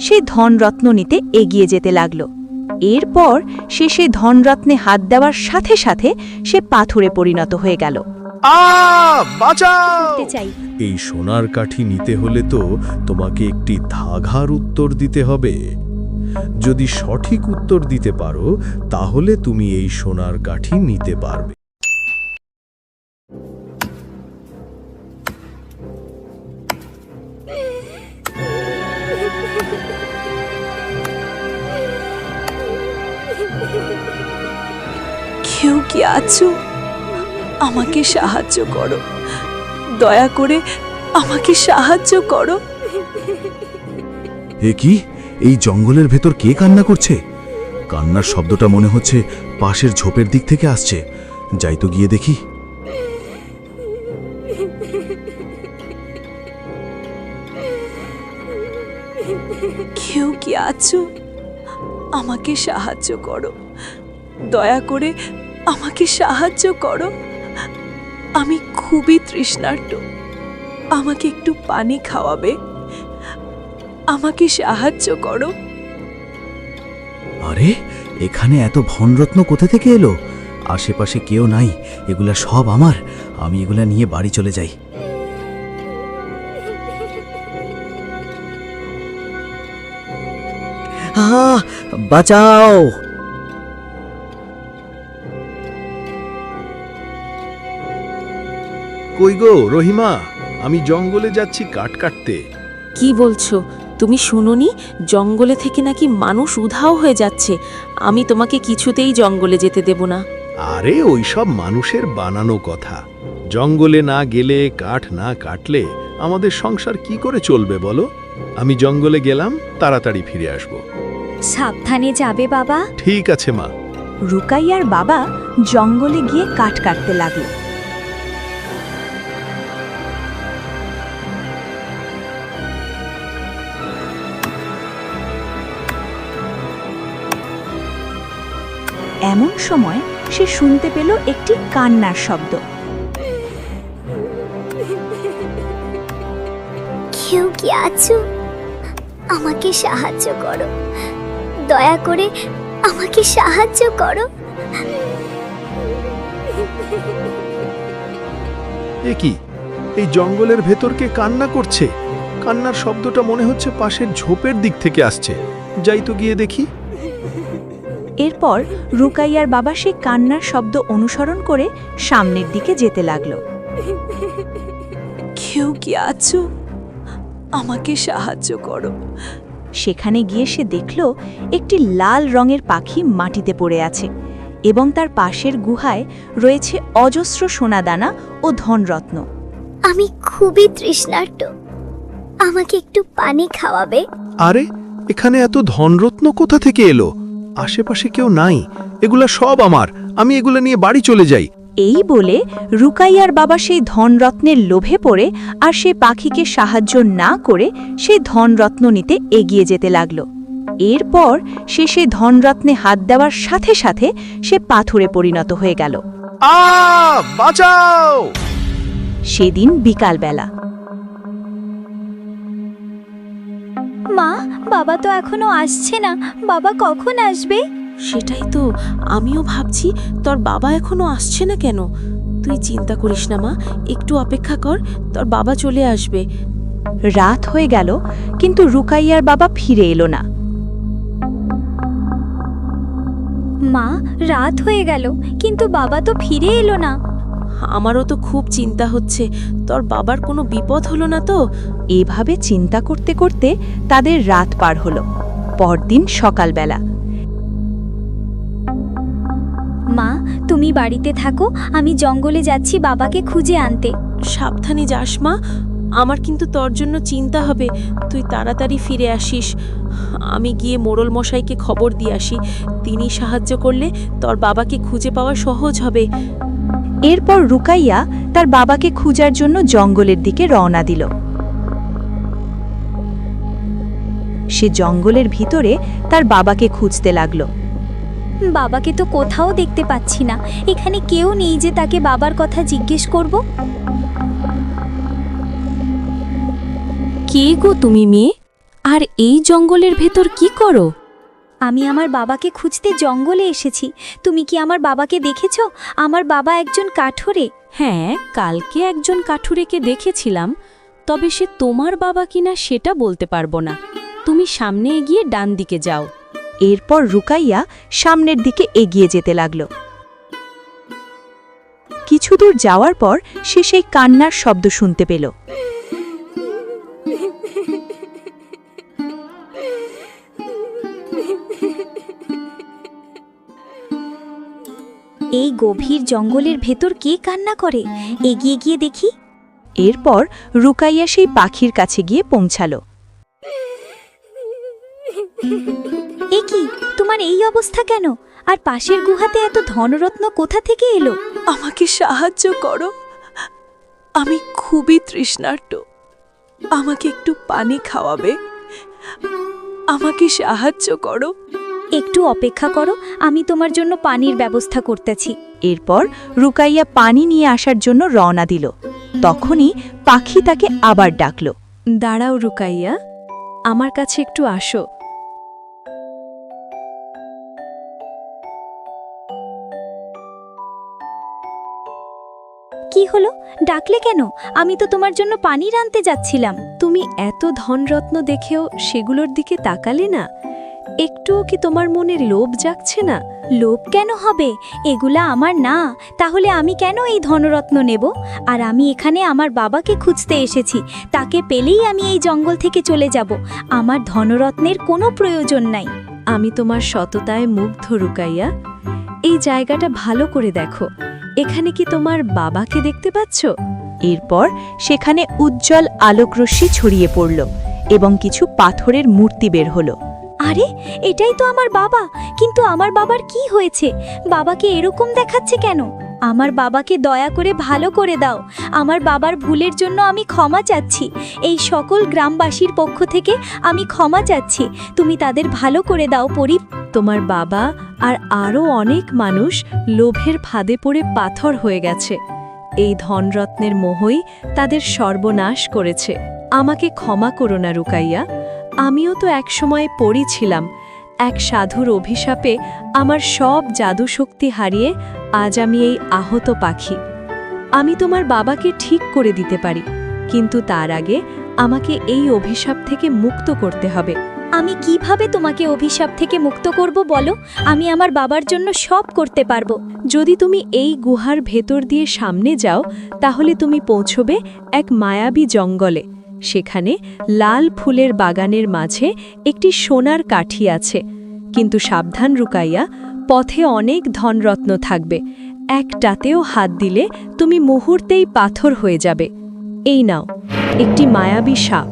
সে ধনরত্ন নিতে এগিয়ে যেতে লাগল। এরপর সে সে ধনরত্নে হাত দেওয়ার সাথে সাথে সে পাথরে পরিণত হয়ে গেল। আ এই সোনার কাঠি নিতে হলে তো তোমাকে একটি ধাঘার উত্তর দিতে হবে। যদি সঠিক উত্তর দিতে পারো তাহলে তুমি এই সোনার কাঠি নিতে পারবে। কি আছো? আমাকে সাহায্য করো। দয়া করে আমাকে সাহায্য করো। এ কি? এই জঙ্গলের ভেতর কে কান্না করছে? কান্নার শব্দটা মনে হচ্ছে পাশের ঝোপের দিক থেকে আসছে। যাই তো গিয়ে দেখি। কেউ কি আছো? আমাকে সাহায্য করো। দয়া করে আমাকে সাহায্য করো। আমি খুবই তৃষ্ণার্ত। আমাকে একটু পানি খাওয়াবে। আমাকে সাহায্য করো। আরে, এখানে এত ভনরত্ন কোথা থেকে এলো? আশেপাশে কেউ নাই, এগুলা সব আমার। আমি এগুলা নিয়ে বাড়ি চলে যাই। বাঁচাও! কই গো রহিমা? আমি জঙ্গলে যাচ্ছি কাঠ কাটতে। কি বলছো? তুমি শুনোনি? জঙ্গলে থেকে নাকি মানুষ উধাও হয়ে যাচ্ছে। আমি তোমাকে কিছুতেই জঙ্গলে যেতে দেব না। আরে ওইসব মানুষের বানানো কথা। জঙ্গলে না গেলে কাঠ না কাটলে আমাদের সংসার কি করে চলবে বলো? আমি জঙ্গলে গেলাম তাড়াতাড়ি ফিরে আসব। সাবধানে যাবে বাবা। ঠিক আছে মা। রুকাইয়ার বাবা জঙ্গলে গিয়ে কাঠ কাটতে লাগল। এমন সময় সে শুনতে পেল একটি কান্নার শব্দ। কেউ কি আছো? আমাকে সাহায্য করো। দয়া করে আমাকে সাহায্য করো। এ কি? এই জঙ্গলের ভেতর কে কান্না করছে? কান্নার শব্দটা মনে হচ্ছে পাশের ঝোপের দিক থেকে আসছে। যাই তো গিয়ে দেখি। এরপর রুকাইয়ার বাবা সে কান্নার শব্দ অনুসরণ করে সামনের দিকে যেতে লাগল। কেউ কি আছো? আমাকে সাহায্য করো। সেখানে গিয়ে সে দেখল একটি লাল রঙের পাখি মাটিতে পড়ে আছে এবং তার পাশের গুহায় রয়েছে অজস্র সোনাদানা ও ধনরত্ন। আমি খুবই তৃষ্ণার্ত। আমাকে একটু পানি খাওয়াবে। আরে এখানে এত ধনরত্ন কোথা থেকে এলো? আশেপাশে কেউ নাই। এগুলা সব আমার। আমি এগুলা নিয়ে বাড়ি চলে যাই। এই বলে রুকাইয়ার বাবা সেই ধনরত্নের লোভে পড়ে আর সে পাখিকে সাহায্য না করে সেই ধনরত্ন নিতে এগিয়ে যেতে লাগল। এরপর সে সেই ধনরত্নে হাত দেওয়ার সাথে সাথে সে পাথরে পরিণত হয়ে গেল। বাঁচাও! সেদিন বিকালবেলা। মা বাবা তো এখনও আসছে না। বাবা কখন আসবে? সেটাই তো আমিও ভাবছি তোর বাবা এখনও আসছে না কেন? তুই চিন্তা করিস না মা একটু অপেক্ষা কর তোর বাবা চলে আসবে। রাত হয়ে গেল কিন্তু রুকাইয়ার বাবা ফিরে এলো না। মা রাত হয়ে গেল কিন্তু বাবা তো ফিরে এলো না। আমারও তো খুব চিন্তা হচ্ছে। তোর বাবার কোনো বিপদ হলো না তো? এভাবে চিন্তা করতে করতে তাদের রাত পার হলো পরদিন সকালবেলা। মা তুমি বাড়িতে থাকো আমি জঙ্গলে যাচ্ছি বাবাকে খুঁজে আনতে। সাবধানে যাস মা আমার কিন্তু তোর জন্য চিন্তা হবে তুই তাড়াতাড়ি ফিরে আসিস। আমি গিয়ে মোড়ল মশাইকে খবর দিয়ে আসি তিনি সাহায্য করলে তোর বাবাকে খুঁজে পাওয়া সহজ হবে। এরপর রুকাইয়া তার বাবাকে খুঁজার জন্য জঙ্গলের দিকে রওনা দিল। সে জঙ্গলের ভিতরে তার বাবাকে খুঁজতে লাগল। বাবাকে তো কোথাও দেখতে পাচ্ছি না। এখানে কেউ নেই যে তাকে বাবার কথা জিজ্ঞেস করব? কে গো তুমি মেয়ে? আর এই জঙ্গলের ভেতর কি করো? আমি আমার বাবাকে খুঁজতে জঙ্গলে এসেছি। তুমি কি আমার বাবাকে দেখেছ? আমার বাবা একজন কাঠুরে। হ্যাঁ কালকে একজন কাঠুরেকে দেখেছিলাম। তবে সে তোমার বাবা কিনা সেটা বলতে পারব না। তুমি সামনে এগিয়ে ডান দিকে যাও। এরপর রুকাইয়া সামনের দিকে এগিয়ে যেতে লাগল। কিছু দূর যাওয়ার পর সে সেই কান্নার শব্দ শুনতে পেল। এই গভীর জঙ্গলের ভেতর কে কান্না করে? এগিয়ে গিয়ে দেখি। এরপর রুকাইয়া সেই পাখির কাছে গিয়ে পৌঁছালো। এ কি? তোমার এই অবস্থা কেন? আর পাশের গুহাতে এত ধনরত্ন কোথা থেকে এলো? আমাকে সাহায্য করো। আমি খুবই তৃষ্ণার্ত। আমাকে একটু পানি খাওয়াবে। আমাকে সাহায্য করো। একটু অপেক্ষা করো আমি তোমার জন্য পানির ব্যবস্থা করতেছি। এরপর রুকাইয়া পানি নিয়ে আসার জন্য রওনা দিল। তখনই পাখি তাকে আবার ডাকল। দাঁড়াও রুকাইয়া আমার কাছে একটু আসো। কি হলো? ডাকলে কেন? আমি তো তোমার জন্য পানি আনতে যাচ্ছিলাম। তুমি এত ধনরত্ন দেখেও সেগুলোর দিকে তাকালে না। একটুও কি তোমার মনে লোভ জাগছে না? লোভ কেন হবে? এগুলা আমার না। তাহলে আমি কেন এই ধনরত্ন নেব? আর আমি এখানে আমার বাবাকে খুঁজতে এসেছি। তাকে পেলেই আমি এই জঙ্গল থেকে চলে যাব। আমার ধনরত্নের কোনো প্রয়োজন নাই। আমি তোমার সততায় মুগ্ধ, রুকাইয়া। এই জায়গাটা ভালো করে দেখো। এখানে কি তোমার বাবাকে দেখতে পাচ্ছ? এরপর সেখানে উজ্জ্বল আলোকরশ্মি ছড়িয়ে পড়ল এবং কিছু পাথরের মূর্তি বের হলো। আরে, এটাই তো আমার বাবা। কিন্তু আমার বাবার কি হয়েছে? বাবাকে এরকম দেখাচ্ছে কেন? আমার বাবাকে দয়া করে ভালো করে দাও। আমার বাবার ভুলের জন্য আমি ক্ষমা চাচ্ছি। এই সকল গ্রামবাসীর পক্ষ থেকে আমি ক্ষমা চাচ্ছি। তুমি তাদের ভালো করে দাও, পরি তোমার বাবা আর আরও অনেক মানুষ লোভের ফাঁদে পড়ে পাথর হয়ে গেছে। এই ধনরত্নের মোহই তাদের সর্বনাশ করেছে। আমাকে ক্ষমা করো না রুকাইয়া। আমিও তো এক একসময় পড়েছিলাম। এক সাধুর অভিশাপে আমার সব জাদুশক্তি হারিয়ে আজ আমি এই আহত পাখি। আমি তোমার বাবাকে ঠিক করে দিতে পারি কিন্তু তার আগে আমাকে এই অভিশাপ থেকে মুক্ত করতে হবে। আমি কীভাবে তোমাকে অভিশাপ থেকে মুক্ত করব বলো? আমি আমার বাবার জন্য সব করতে পারব। যদি তুমি এই গুহার ভেতর দিয়ে সামনে যাও তাহলে তুমি পৌঁছবে এক মায়াবী জঙ্গলে। সেখানে লাল ফুলের বাগানের মাঝে একটি সোনার কাঠি আছে। কিন্তু সাবধান রুকাইয়া পথে অনেক ধনরত্ন থাকবে। একটাতেও হাত দিলে তুমি মুহূর্তেই পাথর হয়ে যাবে। এই নাও একটি মায়াবী সাপ।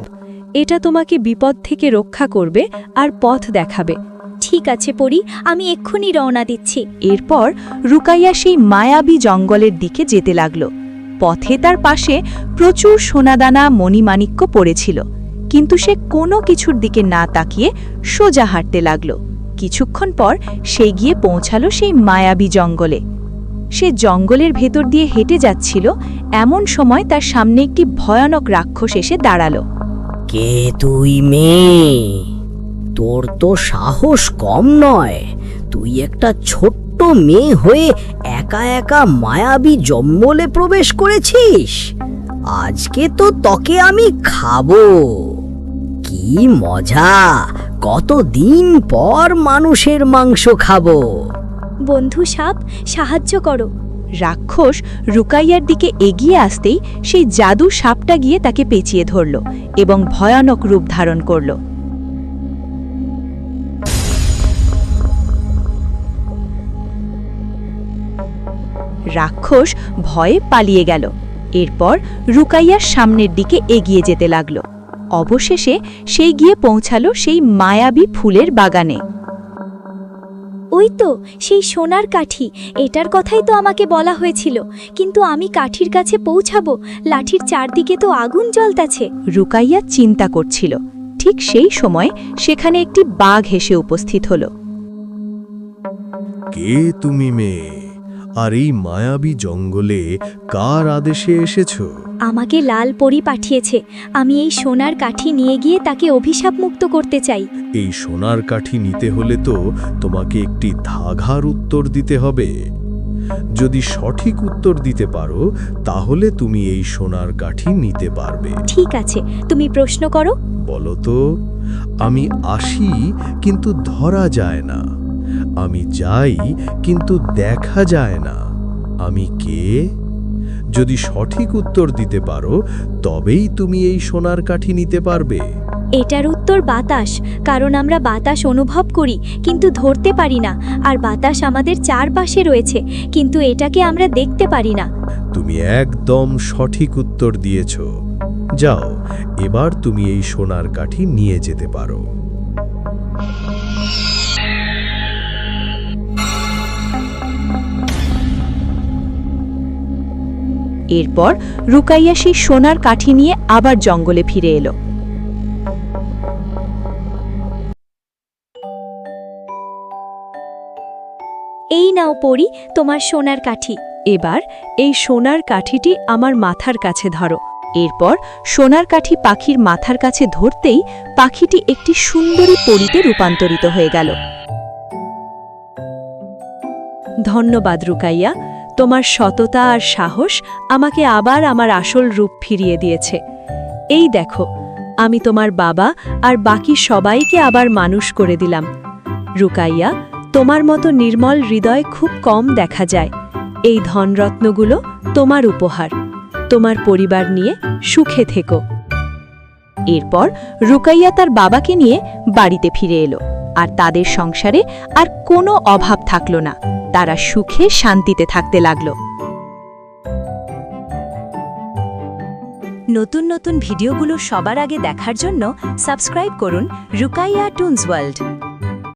এটা তোমাকে বিপদ থেকে রক্ষা করবে আর পথ দেখাবে। ঠিক আছে পরি আমি এক্ষুনি রওনা দিচ্ছি। এরপর রুকাইয়া সেই মায়াবী জঙ্গলের দিকে যেতে লাগল। পথে তার পাশে প্রচুর সোনাদানা মণিমাণিক্য পড়েছিল। কিন্তু সে কোনো কিছুর দিকে না তাকিয়ে সোজা হাঁটতে লাগল। কিছুক্ষণ পর সে গিয়ে পৌঁছালো সেই মায়াবী জঙ্গলে। সে জঙ্গলের ভেতর দিয়ে হেঁটে যাচ্ছিল, এমন সময় তার সামনে একটি ভয়ানক রাক্ষস এসে দাঁড়াল। কে তুই মেয়ে? তোর তো সাহস কম নয়। তুই একটা ছোট্ট মেয়ে হয়ে একা একা মায়াবী জম্বলে প্রবেশ করেছিস? আজকে তো তোকে আমি খাব। কি মজা! কতদিন পর মানুষের মাংস খাব। বন্ধু সাপ, সাহায্য করো। রাক্ষস রুকাইয়ার দিকে এগিয়ে আসতেই সেই জাদু সাপটা গিয়ে তাকে পেঁচিয়ে ধরল এবং ভয়ানক রূপ ধারণ করল। রাক্ষস ভয়ে পালিয়ে গেল। এরপর রুকাইয়ার সামনের দিকে এগিয়ে যেতে লাগল। অবশেষে সেই গিয়ে পৌঁছালো সেই মায়াবী ফুলের বাগানে। ওই তো সেই সোনার কাঠি। এটার কথাই তো আমাকে বলা হয়েছিল। কিন্তু আমি কাঠির কাছে পৌঁছাবো লাঠির চারদিকে তো আগুন জ্বলতাছে। রুকাইয়া চিন্তা করছিল। ঠিক সেই সময় সেখানে একটি বাঘ হেসে উপস্থিত হল। কে তুমি মেয়ে? আর এই মায়াবী জঙ্গলে কার আদেশে এসেছ? আমাকে লাল পরি পাঠিয়েছে। আমি এই সোনার কাঠি নিয়ে গিয়ে তাকে অভিশাপ মুক্ত করতে চাই। এই সোনার কাঠি নিতে হলে তো তোমাকে একটি ধাঘার উত্তর দিতে হবে। যদি সঠিক উত্তর দিতে পারো তাহলে তুমি এই সোনার কাঠি নিতে পারবে। ঠিক আছে তুমি প্রশ্ন করো। বলো তো আমি আসি কিন্তু ধরা যায় না। আমি যাই কিন্তু দেখা যায় না। আমি কে? যদি সঠিক উত্তর দিতে পারো তবেই তুমি এই সোনার কাঠি নিতে পারবে। এটার উত্তর বাতাস কারণ আমরা বাতাস অনুভব করি কিন্তু ধরতে পারি না। আর বাতাস আমাদের চারপাশে রয়েছে কিন্তু এটাকে আমরা দেখতে পারি না। তুমি একদম সঠিক উত্তর দিয়েছ। যাও এবার তুমি এই সোনার কাঠি নিয়ে যেতে পারো। এরপর রুকাইয়া সেই সোনার কাঠি নিয়ে আবার জঙ্গলে ফিরে এলো। এই নাও পড়ি তোমার সোনার কাঠি। এবার এই সোনার কাঠিটি আমার মাথার কাছে ধরো। এরপর সোনার কাঠি পাখির মাথার কাছে ধরতেই পাখিটি একটি সুন্দরী পরিতে রূপান্তরিত হয়ে গেল। ধন্যবাদ রুকাইয়া তোমার সততা আর সাহস আমাকে আবার আমার আসল রূপ ফিরিয়ে দিয়েছে। এই দেখো, আমি তোমার বাবা আর বাকি সবাইকে আবার মানুষ করে দিলাম। রুকাইয়া, তোমার মতো নির্মল হৃদয় খুব কম দেখা যায়। এই ধনরত্নগুলো তোমার উপহার। তোমার পরিবার নিয়ে সুখে থেকো। এরপর রুকাইয়া তার বাবাকে নিয়ে বাড়িতে ফিরে এলো। আর তাদের সংসারে আর কোনো অভাব থাকল না। তারা সুখে শান্তিতে থাকতে লাগল। নতুন নতুন ভিডিওগুলো সবার আগে দেখার জন্য সাবস্ক্রাইব করুন রুকাইয়া টুনস ওয়ার্ল্ড।